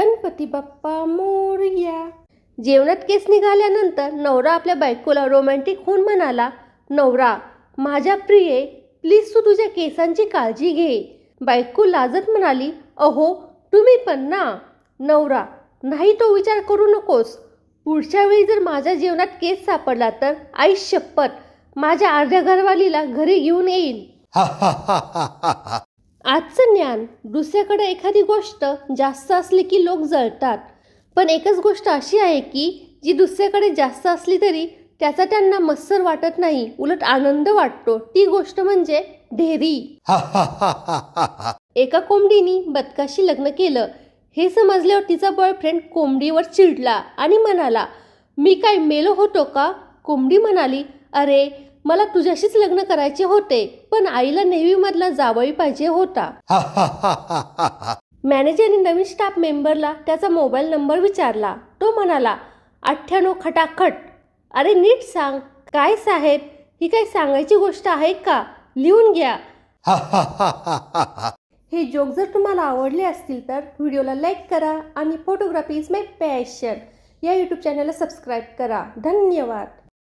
गणपती बाप्पा मोरया. जेवणात केस निघाल्यानंतर नवरा आपल्या बायकोला रोमॅन्टिक होऊन म्हणाला नवरा माझ्या प्रिये प्लीज तू तुझ्या केसांची काळजी घे. बायको लाजत म्हणाली अहो तुम्ही पण ना. नवरा नाही तो विचार करू नकोस. पुढच्या वेळी जर माझ्या जेवणात केस सापडला तर आई शपथ. माझ्या अर्ध्या घरवालीला घरी घेऊन येईल. आजचं ज्ञान दुसऱ्याकडे एखादी गोष्ट जास्त असली की लोक जळतात. पण एकच गोष्ट अशी आहे की जी दुसऱ्याकडे जास्त असली तरी त्याचा त्यांना मत्सर वाटत नाही उलट आनंद वाटतो. ती गोष्ट म्हणजे ढेरी. एका कोंबडीनी बदकाशी लग्न केलं. हे समजल्यावर तिचा बॉयफ्रेंड कोंबडीवर चिडला आणि म्हणाला मी काय मेलो होतो का? कोंबडी म्हणाली अरे मला तुझ्याशीच लग्न करायचे होते पण आईला नेव्हीमधला जावई पाहिजे होता. मॅनेजरने नवीन स्टाफ मेंबरला त्याचा मोबाईल नंबर विचारला. तो म्हणाला अठ्ठ्याण्णव खटाखट. अरे नीट सांग. काय साहेब? ही काही सांगायची गोष्ट आहे का? लिहून घ्या. हे जोक जर तुम्हाला आवडले असतील तर व्हिडिओला लाईक करा आणि फोटोग्राफी इज माय पॅशन या यूट्यूब चॅनलला सबस्क्राईब करा. धन्यवाद.